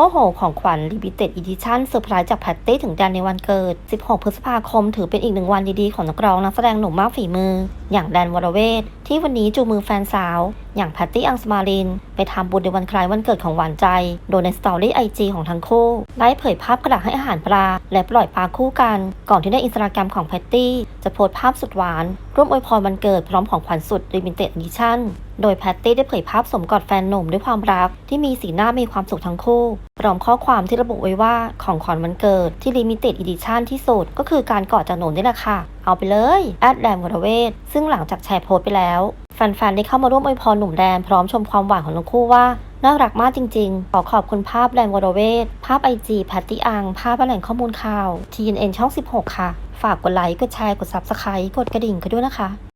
โอ้โห ของขวัญ Limited Edition เซอร์ไพรส์จากแพตตี้ถึงแดนในวันเกิด 16 พฤษภาคม ถือเป็นอีกหนึ่งวันดีๆ ของนักร้องนักแสดงหนุ่มมากฝีมือ อย่างแดนวรเวท ที่วันนี้จูมือแฟนสาว อย่างแพตตี้อังสมาริน ไปทำบุญในวันคล้ายวันเกิดของหวานใจ โดยในสตอรี่ไอจีของทั้งคู่ ได้เผยภาพกระดาษให้อาหารปลา และปล่อยปลาคู่กัน ก่อนที่ในอินสตาแกรมของแพตตี้จะโพสต์ภาพสุดหวาน ร่วมอวยพรวันเกิดพร้อมของขวัญสุด Limited Edition โดยแพตตี้ได้เผยภาพสมกอดแฟนหนุ่มด้วยความรักที่มีสีหน้ามีความสุขทั้งคู่พร้อมข้อความที่ระบุไว้ว่าของขวัญวันเกิดที่ Limited Edition ที่สุด ก็คือการกอดจากหนุ่มนี่แหละค่ะ เอาไปเลยแอดแดมวรเวทซึ่งหลังจากแชร์โพสต์ไปแล้ว แฟนๆ ได้เข้ามาร่วมอวยพรหนุ่มแดนพร้อมชมความหวานของทั้งคู่ว่าน่ารักมากจริงๆ ขอขอบคุณภาพแดนวรเวท ภาพไอจีแพตตี้อัง ภาพแหล่งข้อมูลข่าว TNN ช่อง 16 ค่ะ ฝากกดไลค์ กดแชร์ กด Subscribe กดกระดิ่งกันด้วยนะคะ